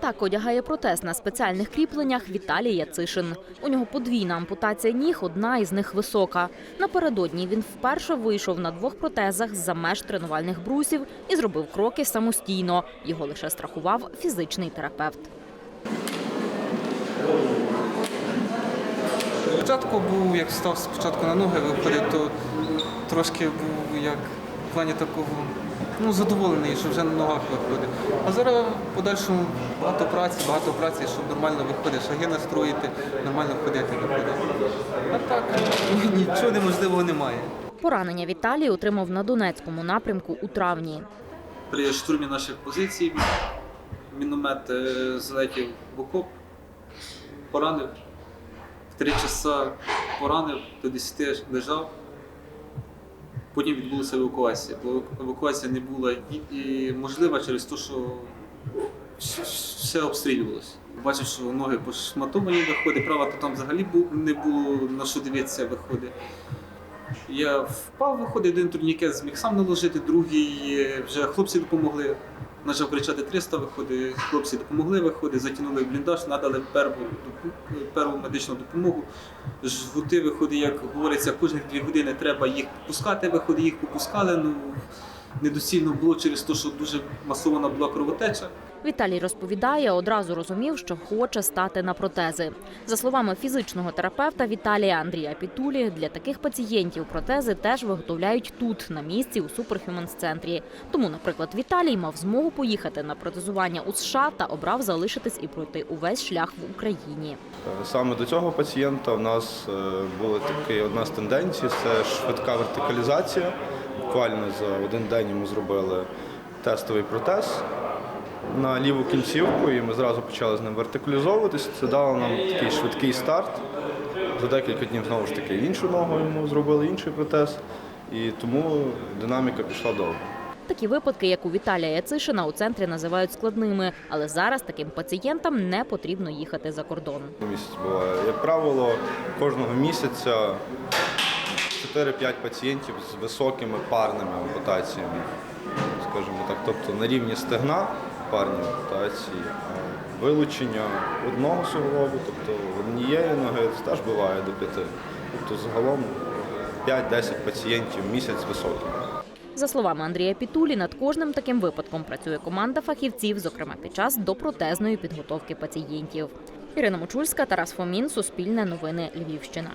Так одягає протез на спеціальних кріпленнях Віталій Яцишин. У нього подвійна ампутація ніг, одна із них висока. Напередодні він вперше вийшов на двох протезах з-за меж тренувальних брусів і зробив кроки самостійно. Його лише страхував фізичний терапевт. Спочатку був, як став спочатку на ноги виходить, то трошки був як в плані такого ну, задоволений, що вже на ногах виходить. А зараз в подальшому багато праці, багато праці, щоб нормально виходить, шаги настроїти, нормально ходити виходить. А так ну, нічого неможливого немає. Поранення Віталій отримав на Донецькому напрямку у травні. При штурмі наших позицій міномет е, залетів в окоп, поранив. В три часа поранив, до 10 лежав. Потім відбулася евакуація. Бо евакуація не була можлива через те, що все обстрілювалося. Бачив, що ноги пошматовані виходить, права то там взагалі не було на що дивитися виходить. Я впав, виходить, один турнікет зміг сам наложити, другий е, вже хлопці допомогли. Почав кричати 300, виходить, хлопці допомогли, виходить, затягнули бліндаж, надали перву, перву медичну допомогу. Жгути, виходить, як говориться, кожні дві години треба їх попускати, виходить, їх попускали. Ну, недоцільно було через те, що дуже масована була кровотеча. Віталій розповідає, одразу розумів, що хоче стати на протези. За словами фізичного терапевта Віталія Андрія Пітулі, для таких пацієнтів протези теж виготовляють тут, на місці у Суперхюменс центрі. Тому, наприклад, Віталій мав змогу поїхати на протезування у США та обрав залишитись і пройти увесь шлях в Україні. Саме до цього пацієнта в нас е, була таки одна з тенденцій це швидка вертикалізація. Буквально за один день йому зробили тестовий протез на ліву кінцівку, і ми зразу почали з ним вертикалізовуватися. Це дало нам такий швидкий старт. За декілька днів знову ж таки іншу ногу йому зробили інший протез, і тому динаміка пішла довго. Такі випадки, як у Віталія Яцишина, у центрі називають складними, але зараз таким пацієнтам не потрібно їхати за кордон. Місяць буває. Як правило, кожного місяця 4-5 пацієнтів з високими парними ампутаціями, скажімо так, тобто на рівні стегна парні ампутації, вилучення одного суглобу, тобто однієї ноги теж буває до п'яти. Тобто загалом 5-10 пацієнтів місяць високими. За словами Андрія Пітулі, над кожним таким випадком працює команда фахівців, зокрема під час допротезної підготовки пацієнтів. Ірина Мочульська, Тарас Фомін, Суспільне новини, Львівщина.